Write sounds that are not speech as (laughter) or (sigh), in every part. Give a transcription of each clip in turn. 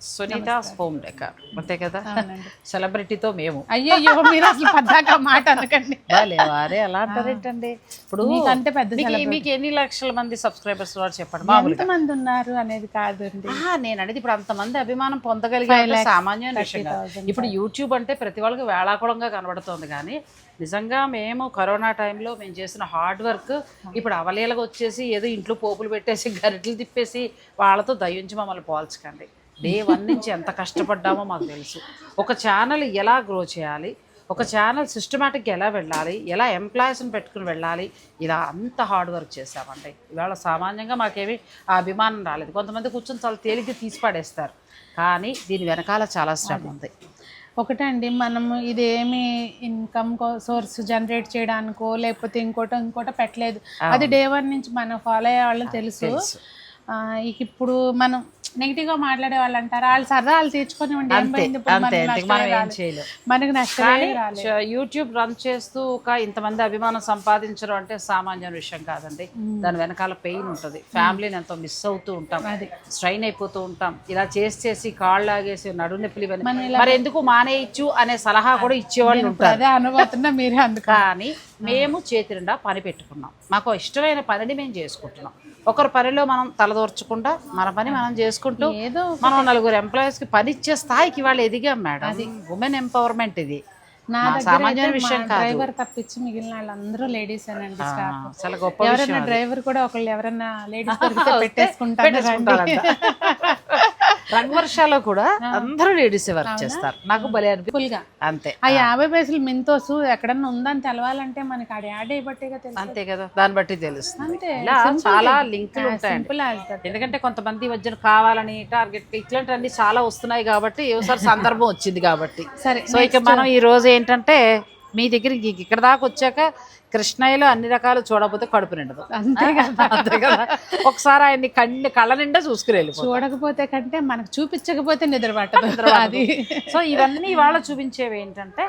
Sunitha home decor అంతే కదా? సెలబ్రిటీతో (laughs) మేము. అయ్యయ్యో మీరు అసలు పద్దాక మాట అనకండి. వారే అలా అంటారేంటండి? ఇప్పుడు మీకంటే పెద్ద మీకు- ఎన్ని లక్షల మంది సబ్స్క్రైబర్స్ చెప్పండి? మామూలుగా. ఎంతమంది ఉన్నారు అనేది కాదండి. ఆహా, నేను అనేది ఇప్పుడు అంతమంది అభిమానం పొందగలిగే కాదు. ఇప్పుడు యూట్యూబ్ అంటే ప్రతి వాళ్ళకి వేళాకుళంగా కనబడుతోంది కానీ నిజంగా మేము కరోనా టైంలో మేము చేసిన హార్డ్ వర్క్ ఇప్పుడు అవలీలగా వచ్చేసి ఏదో ఇంట్లో పోపులు పెట్టేసి గరిటలు తిప్పేసి వాళ్ళతో దయించి మమ్మల్ని పోల్చకండి. డే వన్ నుంచి ఎంత కష్టపడ్డామో మాకు తెలుసు. ఒక ఛానల్ ఎలా గ్రో చేయాలి? ఒక ఛానల్ సిస్టమేటిక్గా ఎలా వెళ్ళాలి? ఎలా ఎంప్లాయీస్ని పెట్టుకుని వెళ్ళాలి? ఇలా అంత హార్డ్ వర్క్ చేశామండి. ఇవాళ సామాన్యంగా మాకేమి ఆ అభిమానం రాలేదు. కొంతమంది కూర్చొని చాలా తేలిగ్గా తీసి పడేస్తారు. కానీ దీని వెనకాల చాలా శ్రమ ఉంది. ఒకటండి మనము ఇదేమి ఇన్కమ్ సోర్స్ జనరేట్ చేయడానికో లేకపోతే ఇంకోటో ఇంకోటో పెట్టలేదు. అది డే వన్ నుంచి మనం ఫాలో అయ్యే వాళ్ళకి తెలుసు. ఇప్పుడు మనం నెగిటివ్గా మాట్లాడే వాళ్ళు అంటారు వాళ్ళు సరదా వాళ్ళు తీర్చుకొని ఉండి ఏం పోయింది? ఇప్పుడు అంతే మనకి అంతే. నష్టమే మనం ఏం రాలేదు. చేయలేం. మనకి నష్టమే రాలేదు. చ- యూట్యూబ్ రన్ చేస్తూ ఒక ఇంతమంది అభిమానం సంపాదించడం అంటే సామాన్య విషయం కాదండి. దాని వెనకాల పెయిన్ ఉంటుంది. ఫ్యామిలీని ఎంతో మిస్ అవుతూ ఉంటాం. స్ట్రైన్ అయిపోతూ ఉంటాం. ఇలా చేసి చేసి కాళ్ళు లాగేసి నడు నొప్పులు ఇవన్నీ మరి ఎందుకు మానేయచ్చు అనే సలహా కూడా ఇచ్చేవాళ్ళు ఉంటారు. అదే అనుభూతున్నా మీరే అందుకు. కానీ మేము చేతి నిండా పని పెట్టుకున్నాం. మాకు ఇష్టమైన పనిని మేము చేసుకుంటున్నాం. ఒకరి పనిలో మనం తలదోర్చకుండా మన పని మనం చేసుకుంటూ ఏదో మనం నలుగురు ఎంప్లాయీస్కి పని ఇచ్చే స్థాయికి వాళ్ళు ఎదిగాం మేడం. ఉమెన్ ఎంపవర్మెంట్ ఇది. నా సామాన్య విషయం డ్రైవర్ తప్పించి మిగిలిన వాళ్ళందరూ లేడీస్ స్టాఫ్ చాలా గొప్ప ఎవరైనా డ్రైవర్ కూడా ఒకళ్ళు ఎవరైనా లేడీస్ (laughs) పెట్టేసుకుంటారు. (laughs) రంగవర్షాలో కూడా అందరూ లేడీస్ వర్క్ చేస్తారు. నాకు భలే అనిపి ఫుల్గా అంతే. ఆ యాభై పైసలు మింతోసు ఎక్కడన్నా ఉందని తెలవాలంటే మనకి ఆడ యాడ్ అయిబట్టేగా తెలుసు అంతే కదా దాన్ని బట్టి తెలుస్తుంది. ఇలా చాలా లింకులు ఉంటాయండి. దట్ ఎందుకంటే కొంతమంది మధ్యన కావాలని టార్గెట్ ఇట్లాంటివన్నీ చాలా వస్తున్నాయి కాబట్టి ఒకసారి సందర్భం వచ్చింది కాబట్టి. సరే సో ఇక మనం ఈ రోజు ఏంటంటే మీ దగ్గర ఇక్కడ దాకా వచ్చాక కృష్ణయ్యలో అన్ని రకాలు చూడకపోతే కడుపు నిండదు. అంతే కదా. అంతే కదా. ఒకసారి ఆయన్ని కళ్ళు కళ్ళ నిండా చూసుకుని వెళ్ళిపోతాం చూడకపోతే కంటే మనకు చూపించకపోతే నిద్ర పట్టదు. అది. సో ఇవన్నీ ఇవాళ చూపించేవి ఏంటంటే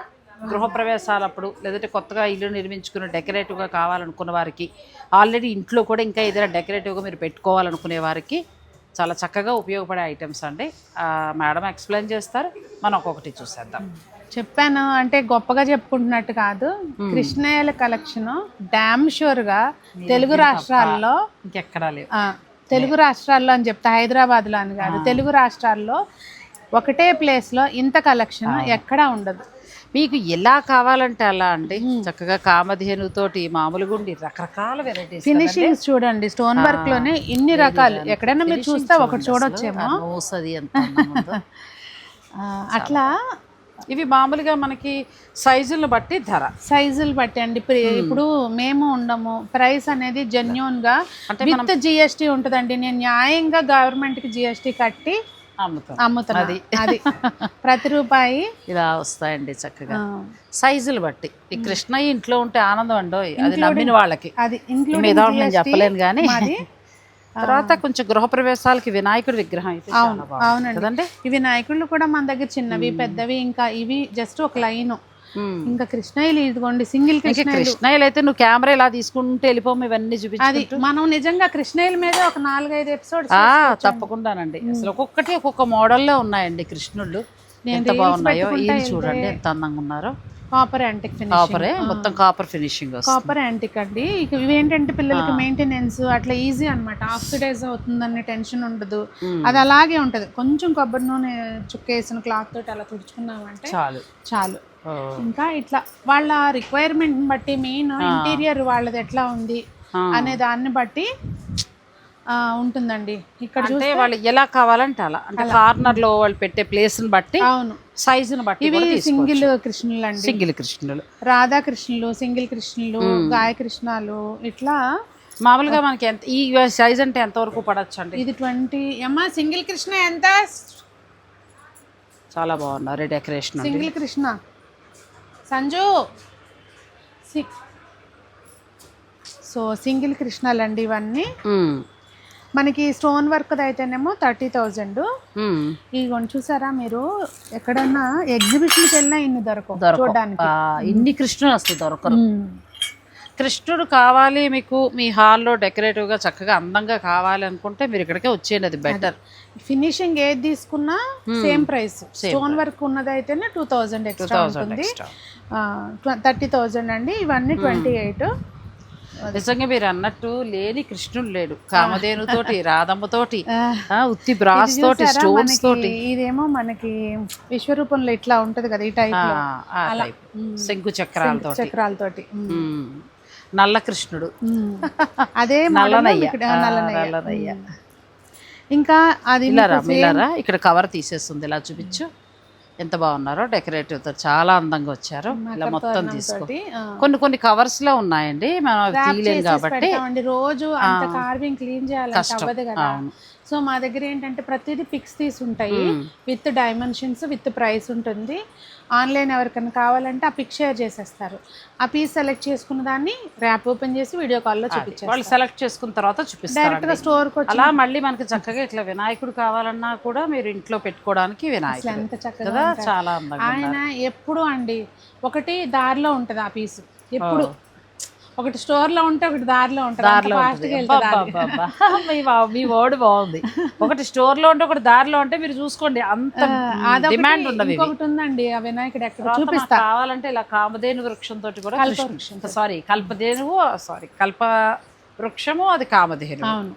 గృహప్రవేశాలప్పుడు లేదంటే కొత్తగా ఇల్లు నిర్మించుకుని డెకరేటివ్గా కావాలనుకున్న వారికి ఆల్రెడీ ఇంట్లో కూడా ఇంకా ఏదైనా డెకరేటివ్గా మీరు పెట్టుకోవాలనుకునే వారికి చాలా చక్కగా ఉపయోగపడే ఐటమ్స్ అండి. మేడం ఎక్స్ప్లెయిన్ చేస్తారు. మనం ఒక్కొక్కటి చూసేద్దాం. చెప్పాను అంటే గొప్పగా చెప్పుకుంటున్నట్టు కాదు. కృష్ణయ్యల కలెక్షన్ డామ్ షూర్గా తెలుగు రాష్ట్రాల్లో ఇంకెక్కడా లేవు. తెలుగు రాష్ట్రాల్లో అని చెప్తా హైదరాబాద్లో అని కాదు. తెలుగు రాష్ట్రాల్లో ఒకటే ప్లేస్లో ఇంత కలెక్షన్ ఎక్కడా ఉండదు. మీకు ఎలా కావాలంటే అలా అండి చక్కగా కామధేనుతోటి మామూలుగా ఉండి రకరకాల వెరైటీస్ ఫినిషింగ్స్ చూడండి స్టోన్ వర్క్లోనే ఇన్ని రకాలు. ఎక్కడైనా మీరు చూస్తే ఒకటి చూడొచ్చేమో. మోసది. (laughs) ఆ, అట్లా ఇవి మామూలుగా మనకి సైజులను బట్టి ధర. సైజులు బట్టి అండి. ఇప్పుడు ఇప్పుడు మేము ఉండము. ప్రైస్ అనేది జెన్యున్గా విత్ జిఎస్టీ ఉంటుందండి. నేను న్యాయంగా గవర్నమెంట్కి జిఎస్టీ కట్టి అమ్ముతాం. అది. ప్రతి రూపాయి. ఇలా వస్తాయండి చక్కగా. సైజులు బట్టి. ఈ కృష్ణయ్య ఇంట్లో ఉంటే ఆనందం అండోయ్ అది నమ్మిన వాళ్ళకి. అది మీద నేను చెప్పలేను కానీ (laughs) తర్వాత కొంచెం గృహప్రవేశాలకి వినాయకుడి విగ్రహం అయితే అవునండి. కదండి? ఇవి నాయకుళ్ళు కూడా మన దగ్గర చిన్నవి పెద్దవి ఇంకా ఇవి జస్ట్ ఒక లైన్. ఇంకా కృష్ణయ్యలు ఇదిగోండి సింగిల్ ఇంకా కృష్ణ కృష్ణయ్యలు. అయితే నువ్వు కెమెరా ఇలా తీసుకుంటే వెళ్ళిపోము ఇవన్నీ చూపించు అది మనం నిజంగా కృష్ణయ్యల మీద ఒక నాలుగైదు ఎపిసోడ్స్ ఆ, తప్పకుండానండి. అసలు ఒక్కొక్కటి ఒక్కొక్క మోడల్లో ఉన్నాయండి కృష్ణుళ్ళు. ఎంత బాగున్నాయో ఇది చూడండి ఎంత అందంగా ఉన్నారో. కాపర్ యాంటిక్ కాపరే మొత్తం కాపర్ ఫినిషింగ్ కాపర్ యాంటిక్ అండి. ఇక ఇవేంటంటే పిల్లలకి మెయింటెనెన్స్ అట్లా ఈజీ అన్నమాట. ఆక్సిడైజ్ అవుతుందనే టెన్షన్ ఉండదు. అది అలాగే ఉంటది. కొంచెం కొబ్బరి నూనె చుక్కేసిన క్లాత్ తోటి అలా తుడుచుకున్నామంటే చాలు. చాలు. ఇంకా ఇట్లా వాళ్ళ రిక్వైర్మెంట్ బట్టి మెయిన్ ఇంటీరియర్ వాళ్ళది ఎట్లా ఉంది. అనే దాన్ని బట్టి ఆ, ఉంటుందండి. ఇక్కడ చూ అంటే వాళ్ళు ఎలా కావాలంటే అలా? అంటే కార్నర్లో వాళ్ళు పెట్టే ప్లేస్ని బట్టి అవును. సైజుని బట్టి ఇవి సింగిల్ కృష్ణులు అండి సింగిల్ కృష్ణులు. రాధా కృష్ణులు సింగిల్ కృష్ణులు గాయ కృష్ణాలు ఇట్లా మామూలుగా మనకి ఎంత ఈ సైజ్ అంటే ఎంత వరకు పడచ్చు అండి ఇది ట్వంటీ అమ్మా సింగిల్ కృష్ణ ఎంత? చాలా బాగున్నారు డెకరేషన్ సింగిల్ కృష్ణ. సంజు. సి- సో సింగిల్ కృష్ణాలు అండి ఇవన్నీ మనకి స్టోన్ వర్క్ అయితేనేమో థర్టీ థౌజండ్. ఉమ్. ఇదిగోండి చూసారా మీరు? ఎక్కడన్నా ఎగ్జిబిషన్కి వెళ్ళినా ఇన్ని దొరకవు. చూడడానికి. ఇన్ని కృష్ణులు వస్తాయి దొరకరు. కృష్ణుడు కావాలి మీకు మీ హాల్లో డెకరేటివ్గా చక్కగా అందంగా కావాలి అనుకుంటే మీరు ఇక్కడికే వచ్చేయండి అది బెటర్ ఫినిషింగ్ ఏది తీసుకున్నా సేమ్ ప్రైస్ స్టోన్ వర్క్ ఉన్నది అయితేనే టూ థౌజండ్ ఎక్స్ట్రా ఉంటుంది. థర్టీ థౌజండ్ అండి. ఇవన్నీ ట్వంటీ ఎయిట్ నిజంగా మీరు అన్నట్టు లేని కృష్ణుడు లేడు. కామధేనుతోటి రాధమ్మతోటి ఉత్తి బ్రాస్ తోటి స్టోన్స్ తోటి. ఇదేమో మనకి విశ్వరూపంలో ఇట్లా ఉంటది కదా ఈ టైప్ type. శంకు చక్రాలతో చక్రాలతోటి. ఉమ్. నల్ల కృష్ణుడు. ఉమ్. అదే (laughs) నల్లనయ్య. ఇంకా అది ఇలారా ఇక్కడ కవర్ తీసేస్తుంది ఇలా చూపించు. ఎంత బాగున్నారో డెకరేటివ్తో చాలా అందంగా వచ్చారు. ఇలా మొత్తం తీసుకో. కొన్ని కొన్ని కవర్స్లో ఉన్నాయండి. మనం తీయలేం కాబట్టి రోజు అంత కార్వింగ్ క్లీన్ అవ్వదు కదా. సో మా దగ్గర ఏంటంటే ప్రతిదీ పిక్స్ తీసి ఉంటాయి. విత్ డైమెన్షన్స్ విత్ ప్రైస్ ఉంటుంది. ఆన్లైన్ ఎవరికైనా కావాలంటే ఆ పిక్ షేర్ చేసేస్తారు. ఆ పీస్ సెలెక్ట్ చేసుకున్న దాన్ని ర్యాప్ ఓపెన్ చేసి వీడియో కాల్లో చూపించారు వాళ్ళు సెలెక్ట్ చేసుకున్న తర్వాత చూపిస్తారు డైరెక్ట్గా స్టోర్కి వచ్చి అలా మళ్ళీ మనకి చక్కగా ఇట్లా వినాయకుడు కావాలన్నా కూడా మీరు ఇంట్లో పెట్టుకోవడానికి వినాయకుడు. ఎంత చక్కగా చాలా ఆయన ఎప్పుడు అండి ఒకటి దారిలో ఉంటది ఆ పీస్ ఎప్పుడు ఒకటి స్టోర్లో ఉంటే ఒకటి దారిలో ఉంటది. అబ్బబ్బబ్బా. మీ వర్డ్ బాగుంది. ఒకటి స్టోర్లో ఉంటే ఒకటి దారిలో ఉంటే మీరు చూసుకోండి. అంత డిమాండ్ ఇవి. ఇంకొకటి ఉందండి ఆ వినాయకుడు ఎక్కడ చూపిస్తా. కావాలంటే ఇలా కామధేను వృక్షం తోటి కూడా సారీ కల్పధేనువు సారీ కల్ప వృక్షము అది కామధేను అవును.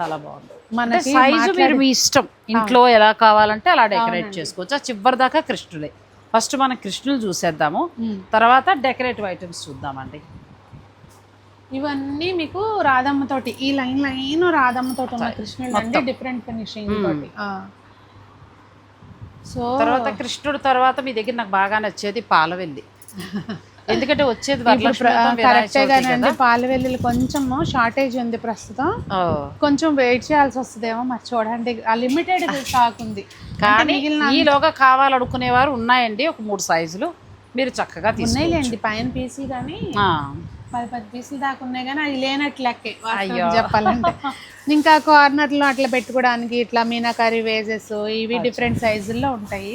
చాలా బాగుంది. మనకి సైజు మీరు మీ ఇష్టం. ఇంట్లో ఎలా కావాలంటే అలా డెకరేట్ చేసుకోవచ్చు. ఆ చివరి దాకా కృష్ణుడే. ఫస్ట్ మనం కృష్ణులు చూసేద్దాము. తర్వాత డెకరేటివ్ ఐటమ్స్ చూద్దామండి. ఇవన్నీ మీకు రాధమ్మ తోటి ఈ లైన్ లైన్ రాధమ్మ తోటి ఉన్న కృష్ణుడు అండి డిఫరెంట్ ఫినిషింగ్ తోటి. సో తర్వాత కృష్ణుడు తర్వాత మీ దగ్గర నాకు బాగా నచ్చేది పాలవెల్లి. (laughs) ఎందుకంటే వచ్చేది వరలక్ష్మి వ్రతం, వినాయక కరెక్టే చవితి గానండి పాల వెల్లుల్లి కొంచెం షార్టేజ్ ఉంది ప్రస్తుతం. కొంచెం వెయిట్ చేయాల్సి వస్తుందేమో మరి చూడండి. ఆ లిమిటెడ్ స్టాక్ (laughs) ఉంది. కానీ ఈలోగా కావాలనుకునేవారు ఉన్నాయండి ఒక మూడు సైజులు మీరు చక్కగా తీసుకు ఉన్నాయిలేండి పైన పీసీ కానీ పది పది పీసులు దాకా ఉన్నాయి కానీ అది లేనట్లు లెక్కే వాస్తవం చెప్పాలంటే. ఇంకా కార్నర్లో అట్లా పెట్టుకోవడానికి ఇట్లా మీనాకారి వేజెస్ ఇవి డిఫరెంట్ సైజుల్లో ఉంటాయి.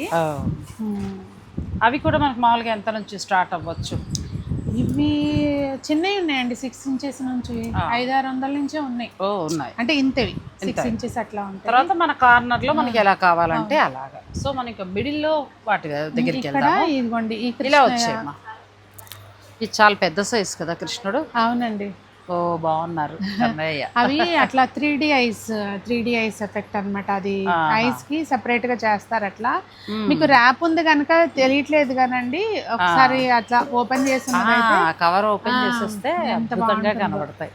అవి కూడా మనకు మామూలుగా ఎంత నుంచి స్టార్ట్ అవ్వచ్చు? ఇవి చిన్నవి ఉన్నాయండి సిక్స్ ఇంచెస్ నుంచి ఐదారు వందల నుంచే ఉన్నాయి. ఓ ఉన్నాయి. అంటే ఇంతవి సిక్స్ ఇంచెస్ అట్లా ఉంటాయి. తర్వాత మన కార్నర్లో మనకి ఎలా కావాలంటే అలాగా. సో మనకి మిడిల్లో వాటి దగ్గరికి ఇదిగోండి ఇలా వచ్చేయమ్మా. ఇది చాలా పెద్ద సైజ్ కదా కృష్ణుడు? అవునండి. ఓ బాగున్నారు. అవి అట్లా three D eyes three D eyes effect అన్నమాట. అది ఐస్కి సెపరేట్గా చేస్తారు అట్లా. మీకు ర్యాప్ ఉంది కనుక తెలియట్లేదు కానండి ఒకసారి అట్లా ఓపెన్ చేసి కవర్ ఓపెన్ చేసేస్తే అద్భుతంగా కనబడతాయి.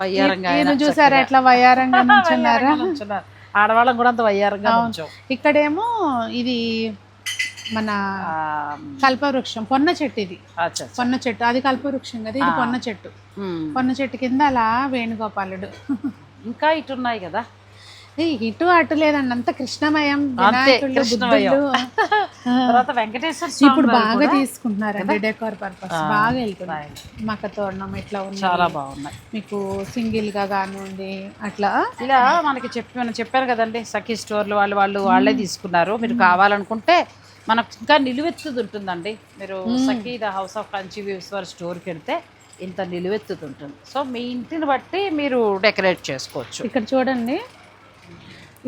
వయ్యారంగా నేను చూసారా ఎట్లా (laughs) నుంచున్నారా? నుంచున్నారు. ఆడవాళ్ళం కూడా అంత వయ్యారంగా. ఇక్కడేమో ఇది మన కల్పవృక్షం పొన్న చెట్టు ఇది. పొన్న చెట్టు. అది కల్పవృక్షం కదా ఇది పొన్న చెట్టు. పొన్న చెట్టు కింద అలా వేణుగోపాలుడు. ఇంకా ఇటు ఉన్నాయి కదా ఇటు అటు లేదండి అంత కృష్ణమయం. (laughs) తర్వాత వెంకటేశ్వర ఇప్పుడు బాగా కూడా తీసుకుంటున్నారండి డెకోర్ పర్పస్. బాగా వెళ్తున్నాయి. మక్క తోరణం ఇట్లా ఉంది? చాలా బాగున్నాయి. మీకు సింగిల్గా కానివ్వండి అట్లా? ఇలా మనకి చెప్పి మనం చెప్పాను కదండి సఖీ స్టోర్లు వాళ్ళు వాళ్ళు వాళ్ళే తీసుకున్నారు. మీరు కావాలనుకుంటే మనకు ఇంకా నిలువెత్తుది ఉంటుందండి మీరు Sakhi the house of Kanchi views వారి స్టోర్కి వెళ్తే ఇంత నిలువెత్తుది ఉంటుంది సో మీ ఇంటిని బట్టి మీరు డెకరేట్ చేసుకోవచ్చు. ఇక్కడ చూడండి.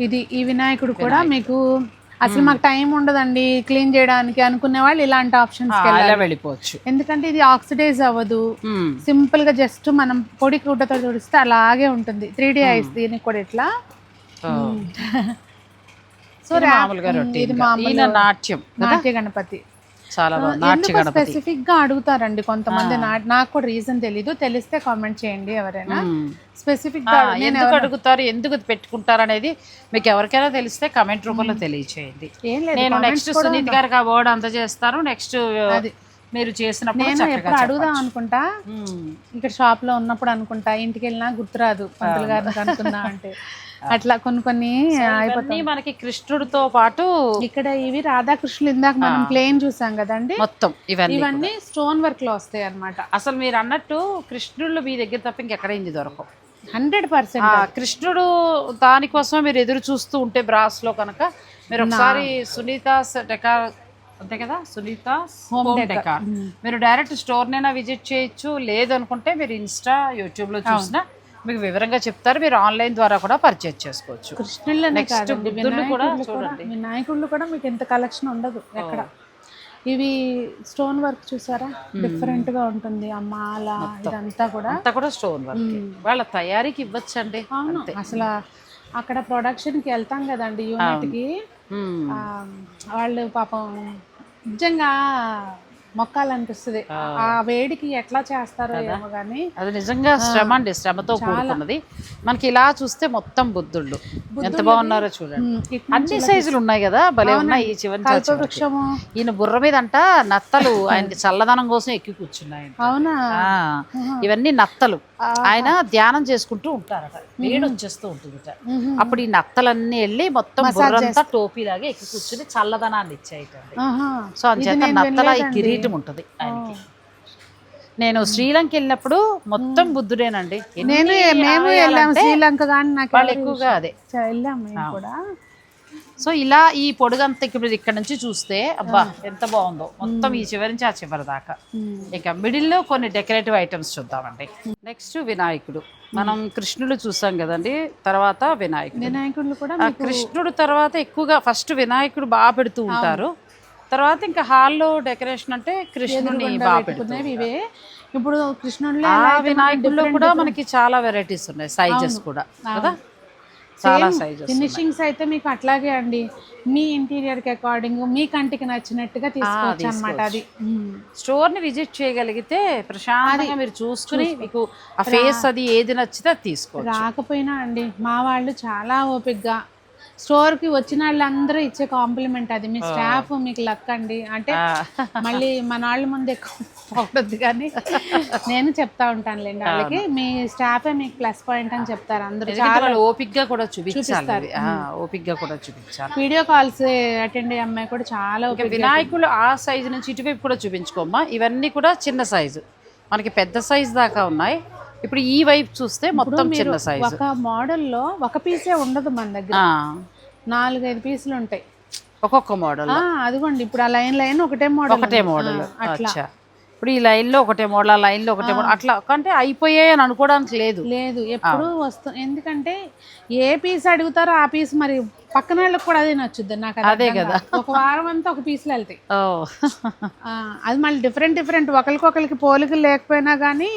ఇది ఈ వినాయకుడు కూడా మీకు అసలు మాకు టైం ఉండదండి క్లీన్ చేయడానికి అనుకునే వాళ్ళు ఇలాంటి ఆప్షన్స్ వెళ్ళిపోవచ్చు. ఎందుకంటే ఇది ఆక్సిడైజ్ అవ్వదు. సింపుల్గా జస్ట్ మనం పొడి కూటతో తుడిస్తే అలాగే ఉంటుంది. త్రీ డి ఐస్ దీనికి కూడా ఇట్లా. సో మామూలుగా ఈయన నాట్యం నాట్య గణపతి. చాలా నాట్య స్పెసిఫిక్గా అడుగుతారండి కొంతమంది నాకు కూడా రీజన్ తెలీదు. తెలిస్తే కామెంట్ చేయండి ఎవరైనా. స్పెసిఫిక్గా ఎందుకు అడుగుతారు ఎందుకు పెట్టుకుంటారు అనేది మీకు ఎవరికైనా తెలిస్తే కమెంట్ రూపంలో తెలియచేయండి. నేను నెక్స్ట్ సునీత్ గారికి ఆ వర్డ్ అందజేస్తాను నెక్స్ట్ మీరు చేసినప్పుడు నేను ఎప్పుడు అడుగుదాం అనుకుంటా. ఇక్కడ షాప్లో ఉన్నప్పుడు అనుకుంటా ఇంటికి వెళ్ళినా గుర్తురాదు పంతులు గారిని కనుక్కున్నా అంటే. (laughs) అట్లా కొన్ని కొన్ని ఇవన్నీ మనకి కృష్ణుడితో పాటు ఇక్కడ ఇవి రాధాకృష్ణులు ఇందాక మనం ప్లేన్ చూసాం కదండి? మొత్తం ఇవన్నీ ఇవన్నీ స్టోన్ వర్క్లో వస్తాయి అన్నమాట. అసలు మీరు అన్నట్టు కృష్ణుళ్ళు మీ దగ్గర తప్ప ఇంకెక్కడ ఇంది దొరకవు. హండ్రెడ్ పర్సెంట్ కృష్ణుడు దానికోసం మీరు ఎదురు చూస్తూ ఉంటే బ్రాస్లో కనుక మీరు ఒకసారి సునీత డెకా అంతే కదా? సునీత హోమ్. డెకార్ మీరు డైరెక్ట్ స్టోర్నైనా విజిట్ చేయొచ్చు. లేదు అనుకుంటే మీరు ఇన్స్టా యూట్యూబ్లో చూసినా మీకు వివరంగా చెప్తారు మీరు ఆన్లైన్ ద్వారా కూడా పర్చేజ్ చేసుకోవచ్చు. కృష్ణుళ్ళనే కాదండి బుద్ధుళ్ళు కూడా వినాయకుళ్ళు కూడా వినాయకుళ్ళు కూడా మీకు ఎంత కలెక్షన్ ఉండదు ఎక్కడ? ఇవి స్టోన్ వర్క్ చూసారా? డిఫరెంట్గా ఉంటుంది ఆ మాల ఇదంతా కూడా. అంతా కూడా స్టోన్ వర్క్ వాళ్ళ తయారీకి ఇవ్వచ్చండి అవును అసలు అక్కడ ప్రొడక్షన్కి వెళ్తాం కదండి యూనిట్కి. మ్మ్. ఆ, వాళ్ళు పాపం నిజంగా మొక్కాలనిపిస్తుంది. ఆ. వేడికి ఎట్లా చేస్తారో ఏమో కానీ అది నిజంగా శ్రమ అండి శ్రమతో కూడుకున్నది. మనకి ఇలా చూస్తే మొత్తం బుద్ధుళ్ళు. ఎంత బాగున్నారో చూడండి. అన్ని సైజులు ఉన్నాయి కదా భలే ఉన్నాయి ఈ చివరి. వృక్షము. ఈయన బుర్ర మీద అంట నత్తలు ఆయనకి (laughs) చల్లదనం కోసం ఎక్కి కూర్చున్నాయి అవునా? ఆ, ఇవన్నీ నత్తలు. ఆయన ధ్యానం చేసుకుంటూ ఉంటారట. వేడి వచ్చేస్తూ ఉంటుందిట. అప్పుడు ఈ నత్తలన్నీ వెళ్ళి మొత్తం బుర్రంతా టోపీలాగా ఎక్కి కూర్చుని చల్లదనాన్ని ఇచ్చాయిటండి. సో అంచేత నత్తల ఈ కిరీటం ఉంటుంది ఆయనకి. నేను శ్రీలంక వెళ్ళినప్పుడు మొత్తం బుద్ధుడేనండి. నేను మేము వెళ్ళాం ఆలయాలంటే శ్రీలంక కానీ నాకు వాళ్ళు ఎక్కువగా అదే. చ- వెళ్ళాం మేము కూడా. సో ఇలా ఈ పొడుగంత ఇప్పుడు ఇక్కడ నుంచి చూస్తే అబ్బా ఎంత బాగుందో. మొత్తం ఈ చివరి నుంచి ఆ చివరి దాకా. ఇక మిడిల్లో కొన్ని డెకరేటివ్ ఐటమ్స్ చూద్దామండి. నెక్స్ట్ వినాయకుడు. మనం కృష్ణుడు చూసాం కదండి తర్వాత వినాయకుడు. వినాయకుళ్ళు కూడా కృష్ణుడు తర్వాత ఎక్కువగా ఫస్ట్ వినాయకుడు బాగా పెడుతూ ఉంటారు. తర్వాత ఇంకా హాల్లో డెకరేషన్ అంటే కృష్ణుని బాగా పెడుతూ పెట్టుకునేవి ఇవే. ఇప్పుడు కృష్ణుళ్ళే ఆ వినాయకుల్లో కూడా మనకి చాలా వెరైటీస్ ఉన్నాయి సైజెస్ కూడా కదా? చాలా సైజెస్ ఫినిషింగ్స్ అయితే మీకు అట్లాగే అండి. మీ ఇంటీరియర్కి అకార్డింగ్ మీ కంటికి నచ్చినట్టుగా తీసుకోవచ్చు అన్నమాట అది. స్టోర్ని విజిట్ చేయగలిగితే ప్రశాంతంగా మీరు చూసుకుని మీకు ఆ ఫేస్ అది ఏది నచ్చితే అది తీసుకోవచ్చు. రాకపోయినా అండి మా వాళ్ళు చాలా ఓపిక్గా స్టోర్కి వచ్చిన వాళ్ళందరూ ఇచ్చే కాంప్లిమెంట్ అది. మీ స్టాఫ్ మీకు లక్ అండి. అంటే మళ్ళీ మన వాళ్ళ ముందు ఎక్కువ కానీ నేను చెప్తా ఉంటానులేండి వాళ్ళకి. మీ స్టాఫే మీకు ప్లస్ పాయింట్ అని చెప్తారు అందరూ. ఎందుకంటే వాళ్ళు ఓపిక్గా కూడా చూపించాలి. ఆ, ఓపిక్గా కూడా చూపించాలి. వీడియో కాల్స్ అటెండ్ అయ్యే అమ్మాయి కూడా చాలా వినాయకులు ఆ సైజు నుంచి ఇటువైపు కూడా చూపించుకోమ్మా. ఇవన్నీ కూడా చిన్న సైజు. మనకి పెద్ద సైజు దాకా ఉన్నాయి. ఇప్పుడు ఈ వైపు చూస్తే మొత్తం చిన్న సైజు ఒక మోడల్లో ఒక పీసే ఉండదు మన దగ్గర. నాలుగైదు పీసులు ఉంటాయి. ఒక్కొక్క మోడల్ అదిగోండి ఇప్పుడు ఆ లైన్ లైన్ ఒకటే మోడల్ ఒకటే మోడల్ అచ్చా. ఇప్పుడు ఈ లైన్లో ఒకటే మోడల్ ఆ. లైన్లో ఒకటే మోడల్ అట్లా అంటే అయిపోయాయి అని అనుకోవడానికి లేదు. లేదు ఎప్పుడు వస్తు ఎందుకంటే ఏ పీస్ అడుగుతారో ఆ పీస్ మరి పక్కన వాళ్ళకి కూడా అదే నచ్చుద్ది నాకు అది కాదు. ఒక వారం అంతా ఒక పీసులు వెళ్తాయి. అది మళ్ళీ డిఫరెంట్ డిఫరెంట్ ఒకరికొకరికి పోలికలు లేకపోయినా కానీ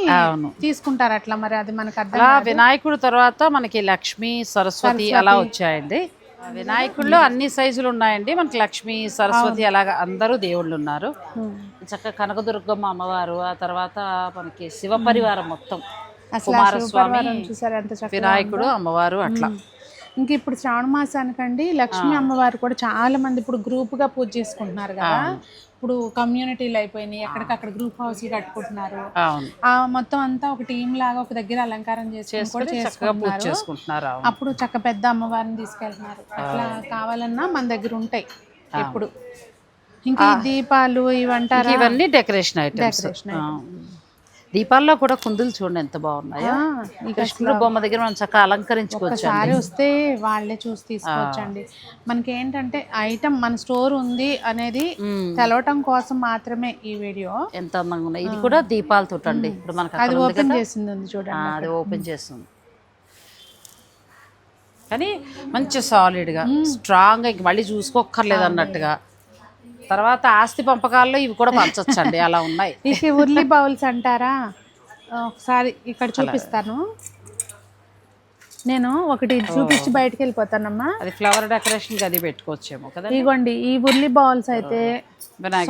తీసుకుంటారు అట్లా మరి అది మనకు అర్థం వినాయకుడు తర్వాత మనకి లక్ష్మి సరస్వతి. అలా వచ్చాయండి. వినాయకుల్లో అన్ని సైజులు ఉన్నాయండి. మనకి లక్ష్మి సరస్వతి అలాగా అందరూ దేవుళ్ళు ఉన్నారు. చక్కగా కనకదుర్గమ్మ అమ్మవారు ఆ తర్వాత మనకి శివ పరివారం మొత్తం. కుమారస్వామి వినాయకుడు అమ్మవారు అట్లా. ఇంక ఇప్పుడు శ్రావణ మాసానికండి లక్ష్మీ అమ్మవారు కూడా చాలా మంది ఇప్పుడు గ్రూప్గా పూజ చేసుకుంటున్నారు కదా. ఇప్పుడు కమ్యూనిటీలు అయిపోయినాయి ఎక్కడికక్కడ గ్రూప్ హౌస్ కట్టుకుంటున్నారు. మొత్తం అంతా ఒక టీం లాగా ఒక దగ్గర అలంకారం చేసుకుంటున్నారు. అప్పుడు చక్క పెద్ద అమ్మవారిని తీసుకెళ్తున్నారు. అట్లా కావాలన్నా మన దగ్గర ఉంటాయి ఎప్పుడు. ఇంకా దీపాలు ఇవంటారా ఇవన్నీ డెకరేషన్ ఐటమ్స్ దీపాల్లో కూడా కుందులు చూడండి ఎంత బాగున్నాయో. కృష్ణుడు బొమ్మ దగ్గర మనం చక్కగా అలంకరించుకోవచ్చు ఒకసారి వస్తే వాళ్ళే చూసి తీసుకోవచ్చండి. మనకి ఏంటంటే ఐటమ్ మన స్టోర్ ఉంది అనేది తెలవటం కోసం మాత్రమే ఈ వీడియో. ఎంత అందంగా ఉన్నాయి. ఇది కూడా దీపాలతో అండి ఇప్పుడు మనకి అది ఓపెన్. చేసింది చూడండి అది ఓపెన్ చేస్తుంది కానీ మంచి సాలిడ్గా స్ట్రాంగ్గా ఇంక మళ్ళీ చూసుకోక్కర్లేదు అన్నట్టుగా. తర్వాత ఆస్తి పంపకాల్లో ఇవి కూడా పంచొచ్చండి అలా ఉన్నాయి. ఇక ఉర్లీ బౌల్స్ అంటారా? ఒకసారి ఇక్కడ చూపిస్తాను. నేను ఒకటి చూపించి బయటకు వెళ్ళిపోతానమ్మా అది ఫ్లవర్ డెకరేషన్కి అది పెట్టుకోవచ్చేమో కదా ఇగోండి ఈ ఉర్లీ బౌల్స్ అయితే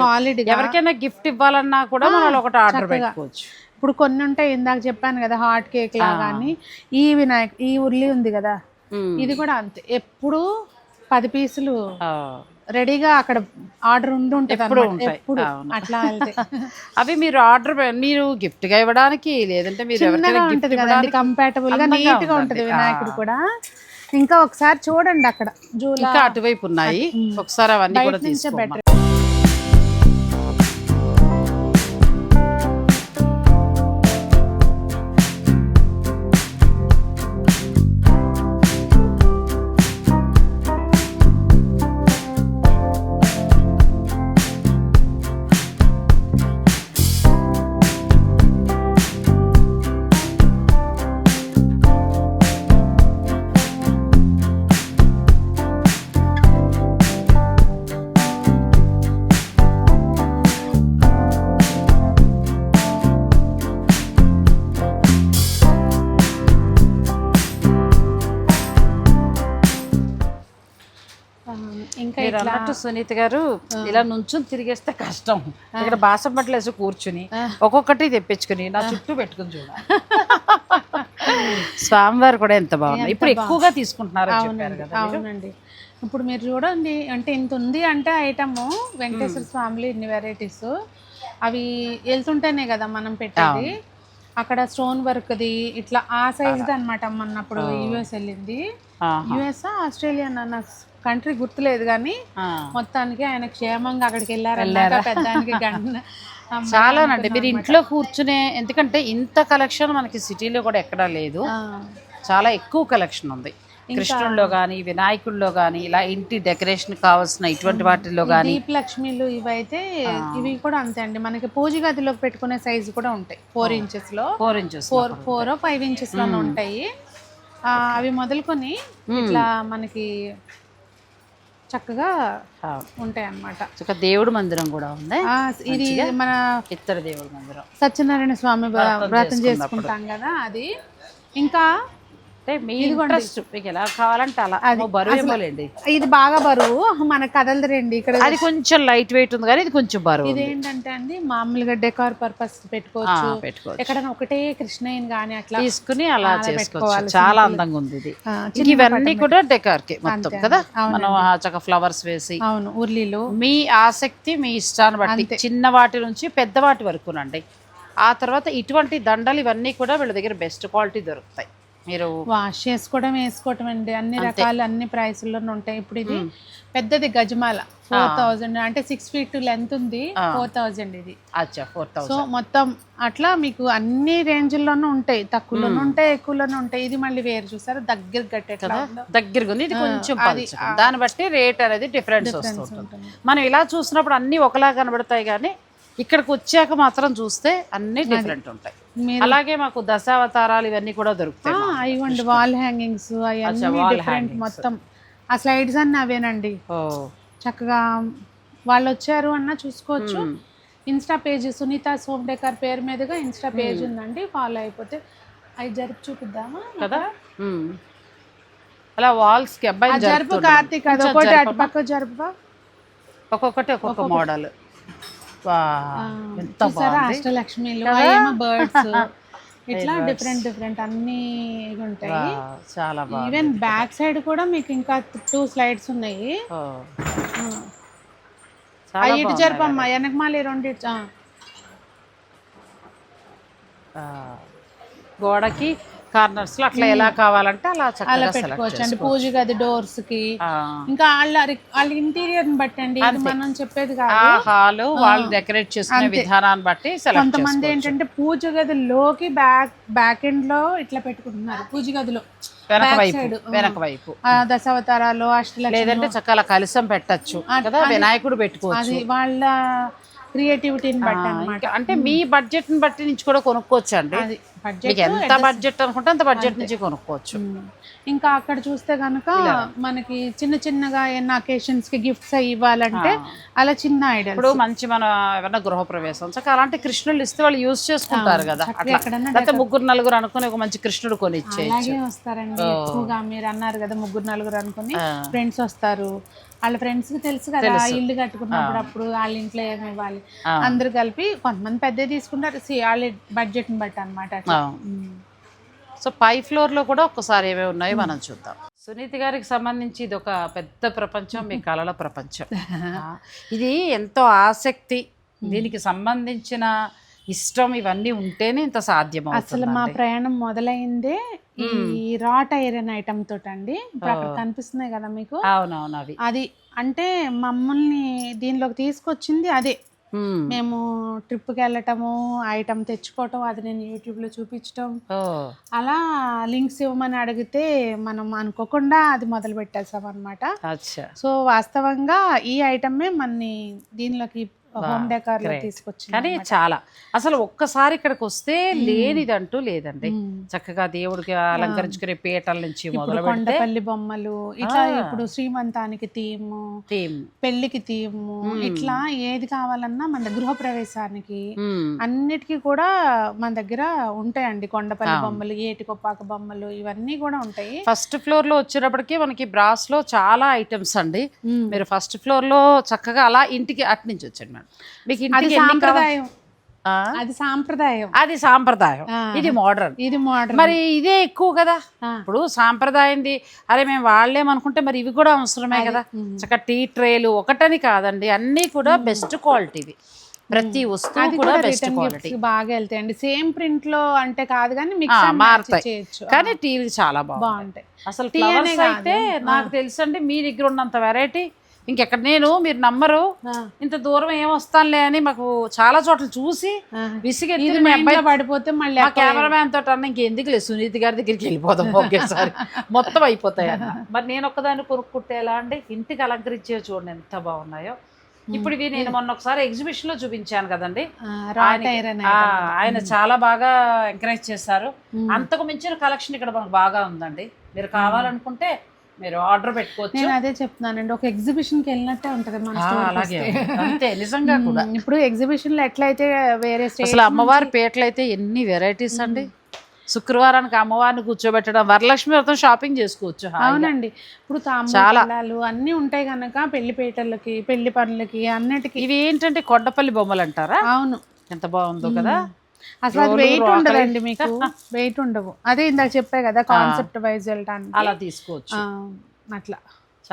సాలిడ్ ఎవరికైనా గిఫ్ట్ ఇవ్వాలన్నా కూడా మనం ఒకటి ఆర్డర్ పెట్టుకోవచ్చు. ఇప్పుడు కొన్ని ఉంటాయి ఇందాక చెప్పాను కదా హాట్ కేక్ లాగా అని ఈ వినాయక్ ఈ ఉర్లీ ఉంది కదా. ఇది కూడా అంతే. ఎప్పుడు పది పీసులు. రెడీగా అక్కడ ఆర్డర్ ఉండి ఉంటుంది ఎప్పుడు. అట్లా (laughs) అవి మీరు ఆర్డర్ మీరు గిఫ్ట్గా ఇవ్వడానికి లేదంటే మీరు ఉంటది కదండి కంపాటబుల్గా నీట్గా. ఉంటది వినాయకుడు కూడా. ఇంకా ఒకసారి చూడండి అక్కడ. జూలా ఇంకా అటువైపు ఉన్నాయి. ఒకసారి అవన్నీ కూడా అన్నట్టు సునీత గారు ఇలా నుంచుని తిరిగేస్తే కష్టం. ఇక్కడ బాసం బట్టలు వేసి కూర్చుని ఒక్కొక్కటి తెప్పించుకుని నా చుట్టూ పెట్టుకుని చూడ. స్వామివారు కూడా ఎంత బాగుంది ఇప్పుడు ఎక్కువగా తీసుకుంటున్నారు అవునండి ఇప్పుడు మీరు చూడండి అంటే ఇంత ఉంది అంటే ఐటమ్ వెంకటేశ్వర స్వామిలో ఇన్ని వెరైటీస్ అవి వెళ్తుంటేనే కదా మనం పెట్టేది. అక్కడ స్టోన్ వర్క్ది ఇట్లా ఆ సైజ్ది అనమాట మొన్నప్పుడు యుఎస్ వెళ్ళింది. ఆహా. యుఎస్ ఆస్ట్రేలియా నాకు కంట్రీ గుర్తులేదు కానీ. మొత్తానికి ఆయన క్షేమంగా అక్కడికి వెళ్ళారన్నాక పెద్దానికి గంట (laughs) చాలానండి మీరు ఇంట్లో కూర్చునే ఎందుకంటే ఇంత కలెక్షన్ మనకి సిటీలో కూడా ఎక్కడా లేదు. చాలా ఎక్కువ కలెక్షన్ ఉంది. కృష్ణుల్లో కానీ వినాయకుల్లో కానీ ఇలా ఇంటి డెకరేషన్ కావాల్సిన ఇటువంటి వాటిల్లో కానీ దీప్ లక్ష్మిలు ఇవైతే ఇవి కూడా అంతే అండి. మనకి పూజ గదిలోకి పెట్టుకునే సైజు కూడా ఉంటాయి. Four ఇంచెస్లో four inches four four five ఇంచెస్లోనే ఉంటాయి. అవి మొదలుకొని ఇట్లా మనకి చక్కగా ఉంటాయి అన్నమాట దేవుడు మందిరం కూడా ఉంది? ఇది మన ఇత్తడి దేవుడు మందిరం. సత్యనారాయణ స్వామి వ్ర- వ్రతం చేసుకుంటాం కదా అది. ఇంకా అంటే మీ ఇంట్రెస్ట్ మీకు ఎలా కావాలంటే అలా. బరువు ఇవ్వలేండి ఇది బాగా బరువు. మనకు కదలదురండి ఇక్కడ. అది కొంచెం లైట్ వెయిట్ ఉంది కానీ ఇది కొంచెం బరువు ఉంది. ఇదేంటంటే అండి మామూలుగా డెకార్ పర్పస్ పెట్టుకోవచ్చు. పెట్టుకోవచ్చు. ఎక్కడైనా ఒకటే కృష్ణయ్యని కానీ అట్లా తీసుకుని అలా చేసుకోవచ్చు. చాలా అందంగా ఉంది ఇది. ఇవన్నీ కూడా డెకార్కి మొత్తం కదా? మనం చక్క ఫ్లవర్స్ వేసి అవును ఉర్లీలు. మీ ఆసక్తి మీ ఇష్టాన్ని బట్టి చిన్న వాటి నుంచి పెద్ద వాటి వరకునండి ఆ తర్వాత ఇటువంటి దండలు ఇవన్నీ కూడా వీళ్ళ దగ్గర బెస్ట్ క్వాలిటీ దొరుకుతాయి. మీరు వాష్ చేసుకోవడం వేసుకోవటం అండి. అన్ని రకాలు అన్ని ప్రైసుల్లోనే ఉంటాయి. ఇప్పుడు ఇది పెద్దది గజమాల. Four thousand. అంటే సిక్స్ ఫీట్ లెంత్ ఉంది. ఫోర్ థౌజండ్ ఇది. అచ్చా ఫోర్ సో మొత్తం అట్లా మీకు అన్ని రేంజ్ల్లోనూ ఉంటాయి. తక్కువలోనూ ఉంటాయి ఎక్కువలోనూ ఉంటాయి. ఇది మళ్ళీ వేరు చూసారు? దగ్గర కట్టేట్లా ఉందో. దగ్గరగా ఉంది. ఇది కొంచెం. దాన్ని బట్టి రేట్ అనేది డిఫరెన్స్ మనం ఇలా చూసినప్పుడు అన్ని ఒకలా కనబడతాయి కానీ ఇక్కడికి వచ్చాక మాత్రం చూస్తే అన్ని డిఫరెంట్ ఉంటాయి. అలాగే మాకు దశావతారాలు ఇవన్నీ కూడా దొరుకుతాయి ఇవ్వండి వాల్ హ్యాంగింగ్స్ అవన్నీ మొత్తం. ఆ స్లైడ్స్ అన్ని అవేనండి. చక్కగా వాళ్ళు వచ్చారు అన్న చూసుకోవచ్చు. Insta page Sunitha home decor పేరు మీదుగా ఇన్స్టా పేజ్ ఉందండి. ఫాలో అయిపోతే అవి జరిపి చూపిద్దామా? కదా. అలా వాల్స్కి అబ్బాయి జరుపు కార్తీక్ అది ఒకటి అటు పక్క జరుపువా? ఒక్కొక్కటి ఒక్కొక్క మోడల్ ఎంత అష్టలక్ష్మిలు బర్డ్స్ (laughs) ఇట్లా డిఫరెంట్ డిఫరెంట్ అన్ని ఉంటాయి చాలా ఈవెన్ బ్యాక్ సైడ్ కూడా మీకు ఇంకా టూ స్లైడ్స్ ఉన్నాయి. ఇటు జరపమ్మా వెనకమాలి రెండు. గోడకి కార్నర్స్లో అట్లా ఎలా కావాలంటే అలా అలా పెట్టుకోవచ్చు. అండి పూజ గది డోర్స్కి ఇంకా వాళ్ళ వాళ్ళ ఇంటీరియర్ని బట్టి అండి. మనం చెప్పేది కాదు. ఆ హాలు వాళ్ళు డెకరేట్ చేసుకునే విధానాన్ని బట్టి కొంతమంది ఏంటంటే పూజ గదిలోకి బ్యాక్ బ్యాక్ ఎండ్లో ఇట్లా పెట్టుకుంటున్నారు. పూజ గదిలో. వెనక వైపు వెనక వైపు. ఆ దశావతారాలు అష్టలక్ష్మి లేదంటే చక్కగా కలిసం పెట్టచ్చు కదా వినాయకుడు పెట్టుకోవచ్చు. వాళ్ళ క్రియేటివిటీని బట్టి అన్నమాట. ఇంకా అంటే మీ బడ్జెట్ని బట్టి నుంచి కూడా కొనుక్కోవచ్చు అండి అది బడ్జెట్ ఎంత బడ్జెట్ అనుకుంటే అంత బడ్జెట్ నుంచి కొనుక్కోవచ్చు. ఇంకా అక్కడ చూస్తే కనుక మనకి చిన్న చిన్నగా ఏమన్నా అకేషన్స్కి గిఫ్ట్స్ ఇవ్వాలంటే అలా చిన్న ఐడియల్ ఇప్పుడు మంచి మన ఏమన్నా గృహప్రవేశం. చక్క అలాంటి కృష్ణులు ఇస్తే వాళ్ళు యూజ్ చేసుకుంటారు కదా. లేకపోతే ముగ్గురు నలుగురు అనుకుని ఒక మంచి కృష్ణుడు కొని అలాగే వస్తారండి. ఎక్కువగా మీరు అన్నారు కదా ముగ్గురు నలుగురు అనుకుని. ఫ్రెండ్స్ వస్తారు. వాళ్ళ ఫ్రెండ్స్కి తెలుసు కదా ఇల్లు కట్టుకున్నప్పుడు అప్పుడు వాళ్ళ ఇంట్లో ఏమి ఇవ్వాలి. అందరు కలిపి కొంతమంది పెద్ద తీసుకుంటారు వాళ్ళ బడ్జెట్ని బట్టి అనమాట సో పై ఫ్లోర్లో కూడా ఒక్కసారి ఏమేమి ఉన్నాయో మనం చూద్దాం. సునీతి గారికి సంబంధించి ఇది ఒక పెద్ద ప్రపంచం మీ కళల ప్రపంచం. (laughs) ఇది ఎంతో ఆసక్తి. దీనికి సంబంధించిన ఇష్టం ఇవన్నీ ఉంటేనే ఇంత సాధ్యం అసలు మా ప్రయాణం మొదలైందే ఈ రాట్ ఐరన్ ఐటమ్ తోటి అండి ఇప్పుడు అక్కడ కనిపిస్తున్నాయి కదా మీకు? అవునవును అవి. అది అంటే మమ్మల్ని దీనిలోకి తీసుకొచ్చింది అదే. మేము. ట్రిప్కి వెళ్ళటము ఐటమ్ తెచ్చుకోవటం అది నేను యూట్యూబ్లో చూపించటం. ఓ. అలా లింక్స్ ఇవ్వమని అడిగితే మనం అనుకోకుండా అది మొదలు పెట్టేసాం అనమాట సో వాస్తవంగా ఈ ఐటమే మనని దీనిలోకి హోమ్ డెకార్లో తీసుకొచ్చి కానీ చాలా. అసలు ఒక్కసారి ఇక్కడికి వస్తే లేనిదంటూ లేదండి. చక్కగా దేవుడికి అలంకరించుకునే పీటల నుంచి మొదలు కొండపల్లి బొమ్మలు ఇట్లా ఇప్పుడు శ్రీమంతానికి థీము థీమ్. పెళ్ళికి థీము ఇట్లా ఏది కావాలన్నా మన గృహ ప్రవేశానికి అన్నిటికీ కూడా మన దగ్గర ఉంటాయండి కొండపల్లి బొమ్మలు ఏటికొప్పాక బొమ్మలు ఇవన్నీ కూడా ఉంటాయి. ఫస్ట్ ఫ్లోర్లో వచ్చేటప్పటికి మనకి బ్రాస్లో చాలా ఐటమ్స్ అండి. మీరు ఫస్ట్ ఫ్లోర్లో చక్కగా అలా ఇంటికి అటు నుంచి వచ్చండి మేడం. అది సాంప్రదాయం? అది సాంప్రదాయం. అది సాంప్రదాయం. ఇది మోడర్న్ ఇది మోడర్న్ మరి ఇదే ఎక్కువ కదా. ఇప్పుడు సాంప్రదాయంది. అరే మేము వాళ్ళేమనుకుంటే మరి ఇవి కూడా అవసరమే కదా? చక్కగా టీ ట్రేలు ఒకటని కాదండి అన్నీ కూడా బెస్ట్ క్వాలిటీవి ప్రతి వస్తువు కూడా బెస్ట్ క్వాలిటీ బాగా వెళ్తాయండి. సేమ్ ప్రింట్లో అంటే కాదు కానీ మారుతాయి. చేయొచ్చు. కానీ టీలు చాలా బాగుంటాయి. అసలు టీ. అయితే నాకు తెలుసండి మీ దగ్గర ఉన్నంత వెరైటీ ఇంకెక్కడ నేను మీరు నమ్మరు. ఇంత దూరం ఏం వస్తానులే అని మాకు చాలా చోట్ల చూసి. విసిగెత్తి మీ అబ్బాయి పడిపోతే మళ్ళీ మా కెమెరామ్యాన్ తోటి అన్న ఇంకెందుకు లేదు సునీతి గారి దగ్గరికి వెళ్ళిపోదాం ఒకేసారి. మొత్తం అయిపోతాయి అన్న. మరి నేను ఒక్కదాన్ని కొనుక్కుంటే ఎలా అండి? ఇంటికి అలంకరించే చూడండి ఎంత బాగున్నాయో. ఇప్పుడు ఇవి నేను మొన్న ఒకసారి ఎగ్జిబిషన్లో చూపించాను కదండి. ఆయన చాలా బాగా ఎంకరేజ్ చేశారు. అంతకు మించిన కలెక్షన్ ఇక్కడ మనకు బాగా ఉందండి. మీరు కావాలనుకుంటే మీరు ఆర్డర్ పెట్టుకోవచ్చు. నేను అదే చెప్తున్నానండి ఒక ఎగ్జిబిషన్కి వెళ్ళినట్టే ఉంటది మన అలాగే. అంతే నిజంగా కూడా. ఇప్పుడు ఎగ్జిబిషన్లో ఎట్లయితే వేరే అసలు అమ్మవారి పేటలు అయితే ఎన్ని వెరైటీస్ అండి. శుక్రవారానికి అమ్మవారిని కూర్చోబెట్టడం వరలక్ష్మి వ్రతం షాపింగ్ చేసుకోవచ్చు. అవునండి. ఇప్పుడు తాంబూలాలు అన్ని ఉంటాయి కనుక పెళ్ళి పీటలకి పెళ్ళి పనులకి అన్నిటికి. ఇవి ఏంటంటే కొండపల్లి బొమ్మలు అంటారా? అవును. ఎంత బాగుందో కదా. అసలు అది వెయిట్. ఉండదండి మీకు. (laughs) వెయిట్ ఉండవు. అదే ఇందాక చెప్పే కదా కాన్సెప్ట్ వైజ్ వెళ్ళటానికి. అలా తీసుకోవచ్చు. అట్లా.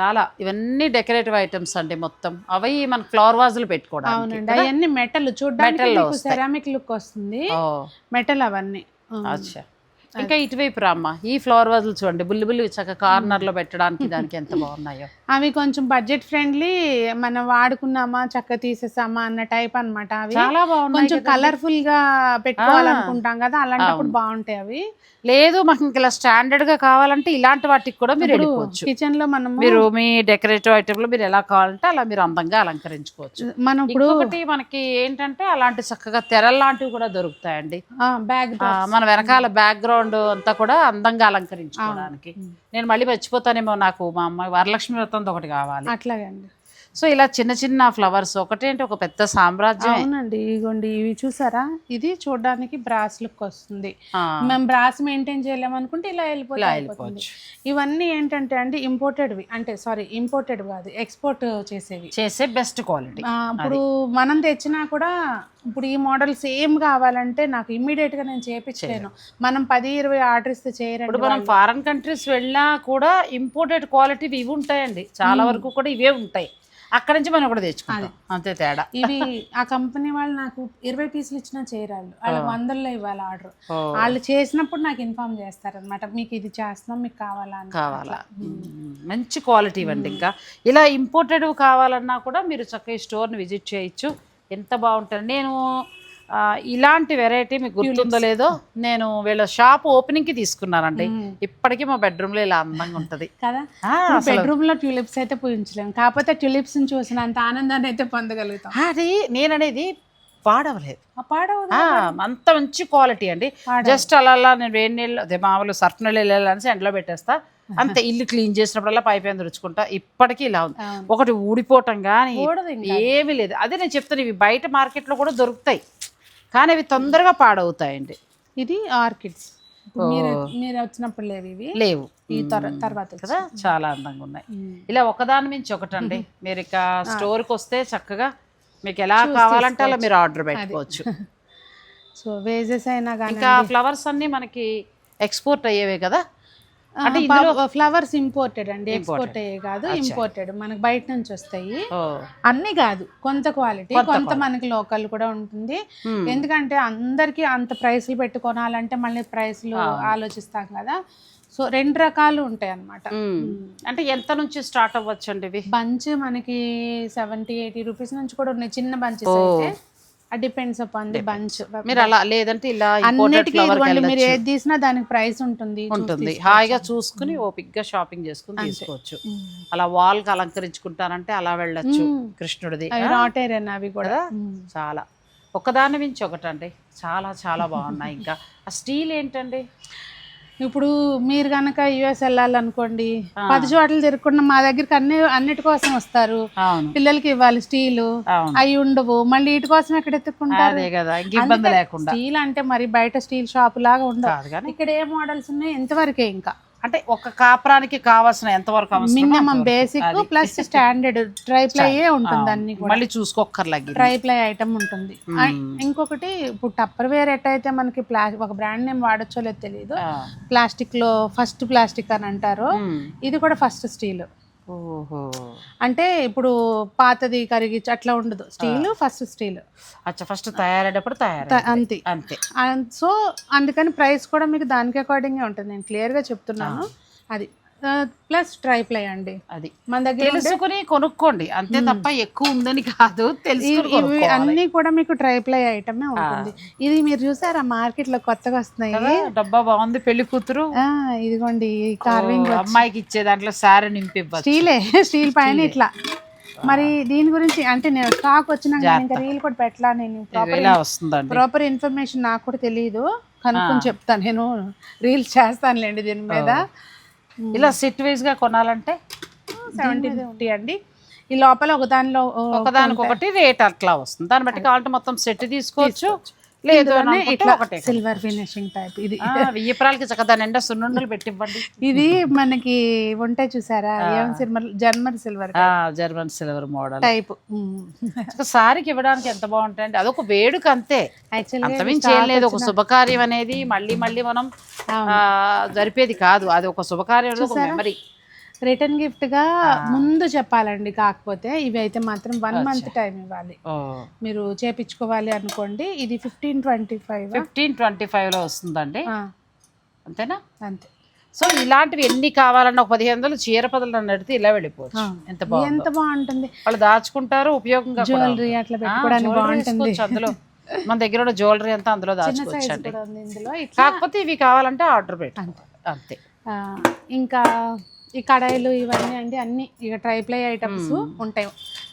చాలా. ఇవన్నీ డెకరేటివ్ ఐటమ్స్ అండి మొత్తం. అవి మన ఫ్లవర్ వాజులు పెట్టుకోవడానికి అవునండి. అవన్నీ మెటల్ చూడడానికి. సెరామిక్ లుక్ వస్తుంది. మెటల్ అవన్నీ. అచ్చా. ఇంకా ఇటువైపు రామ్మా. ఈ ఫ్లవర్ వాజులు చూడండి. బుల్లి బుల్లి చక్కగా కార్నర్లో పెట్టడానికి దానికి ఎంత బాగున్నాయో. (laughs) అవి కొంచెం బడ్జెట్ ఫ్రెండ్లీ మనం వాడుకున్నామా చక్క తీసేసామా అన్న టైప్ అన్నమాట అవి. చాలా బాగున్నాయి కొంచెం. కలర్ఫుల్గా పెట్టుకోవాలనుకుంటాం కదా అలాంటప్పుడు బాగుంటాయి అవి. లేదు మాకు ఇంకా ఇలా స్టాండర్డ్గా కావాలంటే ఇలాంటి వాటికి కూడా మీరు వెళ్ళిపోవచ్చు. కిచెన్లో మనము మీరు మీ డెకరేటివ్ ఐటమ్లో మీరు ఎలా కావాలంటే అలా మీరు అందంగా అలంకరించుకోవచ్చు. మనం ఇప్పుడు ఇంకొకటి మనకి ఏంటంటే అలాంటి చక్కగా తెరలు లాంటివి కూడా దొరుకుతాయండి. బ్యాగ్ మన వెనకాల బ్యాక్గ్రౌండ్ అంతా కూడా అందంగా అలంకరించుకోవడానికి. నేను మళ్ళీ మర్చిపోతానేమో నాకు మా అమ్మాయి వరలక్ష్మి వ్రతం ఒకటి కావాలి. అట్లాగే అండి. సో ఇలా చిన్న చిన్న ఫ్లవర్స్ ఒకటేంటి? ఒక పెద్ద సామ్రాజ్యం అవునండి. ఇగోండి ఇవి చూసారా? ఇది చూడడానికి బ్రాస్ లుక్ వస్తుంది. మేము బ్రాస్ మెయింటైన్ ఇలా వెళ్ళిపోతే ఇలా వెళ్ళిపోవచ్చు. ఇవన్నీ ఏంటంటే అండి ఇంపోర్టెడ్వి అంటే సారీ ఇంపోర్టెడ్ కాదు ఎక్స్పోర్ట్ చేసేవి. చేసే బెస్ట్ క్వాలిటీ ఇప్పుడు మనం తెచ్చినా కూడా ఇప్పుడు ఈ మోడల్ సేమ్ కావాలంటే నాకు ఇమ్మీడియట్గా నేను చేపించలేను మనం పది ఇరవై ఆర్డర్ ఇస్తే ఇప్పుడు చేయరండి మనం ఫారెన్ కంట్రీస్ వెళ్ళినా కూడా ఇంపోర్టెడ్ క్వాలిటీ ఇవి ఉంటాయండి. చాలా వరకు కూడా ఇవే ఉంటాయి. అక్కడ నుంచి మనం కూడా తెచ్చుకుంటాం. అంతే తేడా. ఇవి ఆ కంపెనీ వాళ్ళు నాకు ఇరవై పీసులు ఇచ్చినా చేయరాళ్ళు. వాళ్ళు వందల్లో ఇవ్వాలి ఆర్డర్. వాళ్ళు చేసినప్పుడు నాకు ఇన్ఫార్మ్ చేస్తారనమాట మీకు ఇది చేస్తున్నాం మీకు కావాలా? కావాలా. మంచి క్వాలిటీ ఇవ్వండి ఇంకా. ఇలా ఇంపోర్టెడ్ కావాలన్నా కూడా మీరు చక్కగా స్టోర్ని విజిట్ చేయొచ్చు. ఎంత బాగుంటుంది. నేను ఇలాంటి వెరైటీ మీకు గుర్తుందో లేదో నేను వీళ్ళ షాప్ ఓపెనింగ్కి తీసుకున్నానండి. ఇప్పటికీ మా బెడ్రూమ్లో ఇలా అందంగా ఉంటుంది. కదా? బెడ్రూమ్లో ట్యూలిప్స్ అయితే పూజించలేము కాకపోతే ట్యూలిప్స్ని చూసినంత ఆనందాన్ని అయితే పొందగలుగుతాం. అది నేననేది పాడవలేదు. అంత మంచి క్వాలిటీ అండి. జస్ట్ అలా అలా నేను వేడి నీళ్ళు అదే మామూలు సర్ఫ్ నీళ్ళు వెళ్ళాలని ఎండలో పెట్టేస్తా. అంతే ఇల్లు క్లీన్ చేసినప్పుడల్లా పైప్ ఏం తుడుచుకుంటా. ఇప్పటికీ ఇలా ఉంది. ఒకటి ఊడిపోవటం కానీ. ఏమీ లేదు. అదే నేను చెప్తాను ఇవి బయట మార్కెట్లో కూడా దొరుకుతాయి. కానీ అవి తొందరగా పాడవుతాయండి. ఇది ఆర్కిడ్స్ మీరు మీరు వచ్చినప్పుడు లేవు ఇవి? లేవు. ఈ తర- తర్వాత కదా? చాలా అందంగా ఉన్నాయి. ఇలా ఒకదాని మించి ఒకటండి. మీరు ఇక స్టోర్కి వస్తే చక్కగా మీకు ఎలా కావాలంటే అలా మీరు ఆర్డర్ పెట్టుకోవచ్చు. (laughs) సో వేజెస్ అయినా కానీ ఇంకా ఫ్లవర్స్ అన్ని మనకి ఎక్స్పోర్ట్ అయ్యేవే కదా? అంటే ఫ్లవర్స్ ఇంపోర్టెడ్ అండి ఎక్స్పోర్ట్ అయ్యే కాదు ఇంపోర్టెడ్ మనకి బయట నుంచి వస్తాయి. అన్ని కాదు కొంత క్వాలిటీ కొంత మనకి లోకల్ కూడా ఉంటుంది. Hmm. ఎందుకంటే అందరికి అంత ప్రైస్లు పెట్టి కొనాలంటే మళ్ళీ ప్రైస్లు ఆలోచిస్తాం కదా. సో రెండు రకాలు ఉంటాయి అన్నమాట. మ్మ్. అంటే ఎంత నుంచి స్టార్ట్ అవ్వచ్చు అండి బంచ్ మనకి సెవెంటీ ఎయిటీ రూపీస్ నుంచి కూడా ఉన్నాయి చిన్న బంచెస్ అయితే. డిపెండ్స్ అపాన్ ది బంచ్ మీరు అలా లేదంటే ఇలా అన్నిటికీ ఇదిగోండి మీరు ఏది తీసినా దానికి ప్రైస్ ఉంటుంది. ఉంటుంది. హాయిగా చూసుకుని ఓపిక్గా షాపింగ్ చేసుకుని తీసుకోవచ్చు. అలా వాల్కి అలంకరించుకుంటానంటే అలా వెళ్ళొచ్చు కృష్ణుడిది. అవి రాటేరేనా అవి కూడా. చాలా. ఒకదాని మించి ఒకటండి. చాలా చాలా బాగున్నాయి ఇంకా. ఆ స్టీల్ ఏంటండి? ఇప్పుడు మీరు కనుక యుఎస్ వెళ్ళాలనుకోండి పది చోట్ల తిరగకుండా మా దగ్గరికి అన్ని అన్నిటి కోసం వస్తారు. పిల్లలకి ఇవ్వాలి స్టీలు అవి ఉండవు. మళ్ళీ వీటి కోసం ఎక్కడ ఎత్తుకుంటారు స్టీల్ అంటే మరి బయట స్టీల్ షాప్ లాగా కానీ ఇక్కడ ఏ మోడల్స్ ఉన్నాయి? ఎంతవరకే ఇంకా. అంటే ఒక కాపురానికి కావాల్సిన ఎంతవరకు minimum. Basic. Plus standard tri ప్లైయే (laughs) ఉంటుంది అన్ని మళ్ళీ చూసుకోక్కర్లగి ట్రై ప్లై ఐటమ్ ఉంటుంది. ఇంకొకటి ఇప్పుడు టప్పర్ వేర్ ఎట్టయితే మనకి ప్లా ఒక బ్రాండ్ నేమ్ వాడచ్చో లేదో తెలియదు ప్లాస్టిక్లో ఫస్ట్ ప్లాస్టిక్ అని అంటారు. ఇది కూడా ఫస్ట్ స్టీల్. అంటే ఇప్పుడు పాతది కరిగి అట్లా ఉండదు. Steel first steel. అచ్చా ఫస్ట్ తయారయ్యేటప్పుడు తయారు అంతే. అంతే. సో అందుకని ప్రైస్ కూడా మీకు దానికి అకార్డింగే ఉంటుంది. నేను క్లియర్గా చెప్తున్నాను. అది. ప్లస్ ట్రై ప్లై అండి. అది. మన దగ్గర తెలుసుకుని కొనుక్కోండి. అంతే తప్ప ఎక్కువ ఉందని కాదు. ఇవి కొనుక్కోవాలి. అన్ని కూడా మీకు ట్రై ప్లై ఐటమే ఉంటుంది. ఇది మీరు చూసారా? మార్కెట్లో కొత్తగా వస్తున్నాయి. డబ్బా బాగుంది పెళ్ళి కూతురు. ఇదిగోండి కార్వింగ్ అమ్మాయికి ఇచ్చే దాంట్లో సారీ నింపివ్వచ్చు. స్టీలే స్టీల్ పైన ఇట్లా. మరి దీని గురించి అంటే నేను స్టాక్ వచ్చినాక ఇంకా రీల్ కూడా పెట్టలా నేను ప్రాపర్ ప్రాపర్ ఇన్ఫర్మేషన్ నాకు కూడా తెలియదు కనుక్కొని చెప్తాను నేను రీల్స్ చేస్తానులేండి దీని మీద. ఇలా సెట్ వైజ్గా కొనాలంటే సెవెంటీన్ ఫిఫ్టీ అండి. ఈ లోపల ఒక దానిలో ఒకదానికొకటి రేట్ అట్లా వస్తుంది. దాన్ని బట్టి కావాలంటే మొత్తం సెట్ తీసుకోవచ్చు. లేదు అని ఇట్లా సిల్వర్ ఫినిషింగ్ టైప్ ఇది ఆ, వెయ్యి ప్రాలకి చక్కగా దాని నిండా సున్నుండలు పెట్టివ్వండి. ఇది మనకి ఉంటాయి చూసారా? జర్మన్ సిల్వర్ ఆ, జర్మన్ సిల్వర్ మోడల్ టైప్ సారీకి ఇవ్వడానికి ఎంత బాగుంటాయండి అదొక వేడుక అంతే. లేదు ఒక శుభకార్యం అనేది మళ్ళీ మళ్ళీ మనం జరిపేది కాదు. అది ఒక శుభకార్యం ఒక మెమరీ రిటర్న్ గిఫ్ట్గా ముందు చెప్పాలండి కాకపోతే ఇవి అయితే మాత్రం వన్ మంత్ టైం ఇవ్వాలి. మీరు చేపించుకోవాలి అనుకోండి ఇది fifteen twenty five fifteen twenty ఫైవ్లో వస్తుందండి. అంతేనా? అంతే. సో ఇలాంటివి ఎన్ని కావాలన్నా ఒక పదిహేను వందలు చీర పదలు అడిగితే ఇలా వెళ్ళిపోవచ్చు. ఎంత బాగుంది. ఎంత బాగుంటుంది. వాళ్ళు దాచుకుంటారు ఉపయోగంగా జ్యువెలరీ అట్లా పెట్టుకోవడానికి బాగుంటుంది. అందులో. మన దగ్గర ఉన్న జ్యువెలరీ అంతా అందులో దాచుకోవచ్చు కాకపోతే ఇవి కావాలంటే ఆర్డర్ పెట్టు అంతే. ఇంకా ఈ కడాయిలు ఇవన్నీ అండి అన్ని ఇక ట్రైప్లై ఐటమ్స్ ఉంటాయి.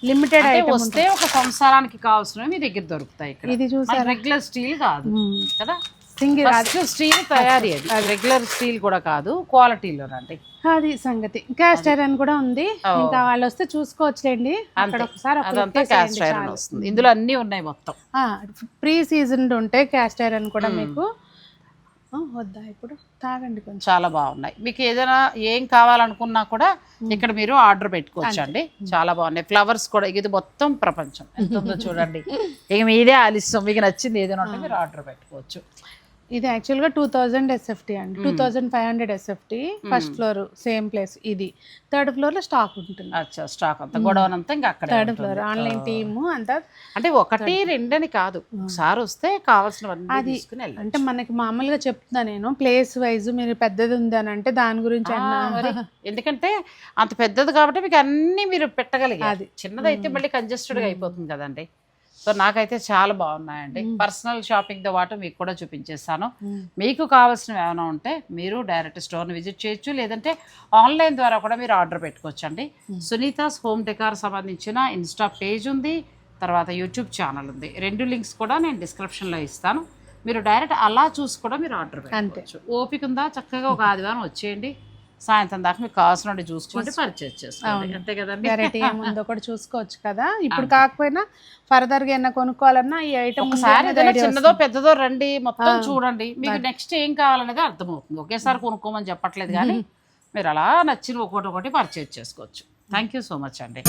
లిమిటెడ్ అంటే ఐటమ్ వస్తే ఒక సంవత్సరానికి కావాల్సినవి మీ దగ్గర దొరుకుతాయి ఇక్కడ. ఇది చూసారా? రెగ్యులర్ స్టీల్ కాదు కదా? సింగిల్ స్టీల్ తయారీ అది. రెగ్యులర్ స్టీల్ కూడా కాదు క్వాలిటీలో రండి అది సంగతి. క్యాస్ట్ ఐరన్ కూడా ఉంది. ఇంకా వాళ్ళు వస్తే చూసుకోవచ్చులేండి. అక్కడ ఒకసారి ఒక అదంతా క్యాస్ట్ ఐరన్ వస్తుంది. ఇందులో అన్ని ఉన్నాయి మొత్తం. ప్రీ సీజన్ ఉంటాయి క్యాస్ట్ ఐరన్ కూడా మీకు వద్దా ఇప్పుడు? తాగండి కొంచెం. చాలా బాగున్నాయి. మీకు ఏదైనా ఏం కావాలనుకున్నా కూడా ఇక్కడ మీరు ఆర్డర్ పెట్టుకోవచ్చు అండి. చాలా బాగున్నాయి. ఫ్లవర్స్ కూడా ఇది మొత్తం ప్రపంచం. ఎంత ఉందో చూడండి. (laughs) ఇక మీదే ఆలస్యం. మీకు నచ్చింది ఏదైనా ఉంటే మీరు ఆర్డర్ పెట్టుకోవచ్చు. ఇది యాక్చువల్గా టూ థౌజండ్ ఎస్ఎఫ్టీ అండి. Two thousand five hundred SFT first floor same place ఇది. థర్డ్ ఫ్లోర్లో స్టాక్ ఉంటుంది. అచ్చా స్టాక్ అంతా గొడవన్ అంతా ఇంకా అక్కడే థర్డ్. ఫ్లోర్ ఆన్లైన్ టీమ్ అంతా అంటే ఒకటి రెండని కాదు. ఒకసారి వస్తే తీసుకుని వెళ్ళాలి అంటే మనకి మామూలుగా చెప్తున్నా నేను ప్లేస్ వైజ్ మీరు పెద్దది ఉంది అని అంటే దాని గురించి అన్నా. ఎందుకంటే అంత పెద్దది కాబట్టి మీకు అన్ని మీరు పెట్టగలిగారు. చిన్నదైతే మళ్ళీ కంజెస్టెడ్గా అయిపోతుంది కదండి. సో నాకైతే చాలా బాగున్నాయండి. పర్సనల్ షాపింగ్తో పాటు మీకు కూడా చూపించేస్తాను. మీకు కావాల్సినవి ఏమైనా ఉంటే మీరు డైరెక్ట్ స్టోర్ని విజిట్ చేయొచ్చు లేదంటే ఆన్లైన్ ద్వారా కూడా మీరు ఆర్డర్ పెట్టుకోవచ్చు అండి సునీతాస్ హోమ్ డెకార్ సంబంధించిన ఇన్స్టా పేజ్ ఉంది తర్వాత యూట్యూబ్ ఛానల్ ఉంది. రెండు లింక్స్ కూడా నేను డిస్క్రిప్షన్లో ఇస్తాను. మీరు డైరెక్ట్ అలా చూసి కూడా మీరు ఆర్డర్ పెట్టుకోవచ్చు. ఓపిక ఉందా? చక్కగా ఒక ఆదివారం వచ్చేయండి. సాయంత్రం దాకా మీకు కావాల్సిన చూసుకోండి పర్చేస్ చేసుకోండి అంతే కదండి. వెరైటీ ఏముందో కూడా చూసుకోవచ్చు కదా. (laughs) ఇప్పుడు కాకపోయినా ఫర్దర్గా ఏమైనా కొనుక్కోవాలన్నా ఈ ఐటమ్ ఒకసారి చిన్నదో పెద్దదో రండి మొత్తం చూడండి. మీకు నెక్స్ట్ ఏం కావాలనేది అర్థమవుతుంది. ఒకేసారి కొనుక్కోమని చెప్పట్లేదు కానీ (laughs) మీరు అలా నచ్చిన ఒకటి ఒకటి పర్చేజ్ చేసుకోవచ్చు. థ్యాంక్ యూ సో మచ్ అండి.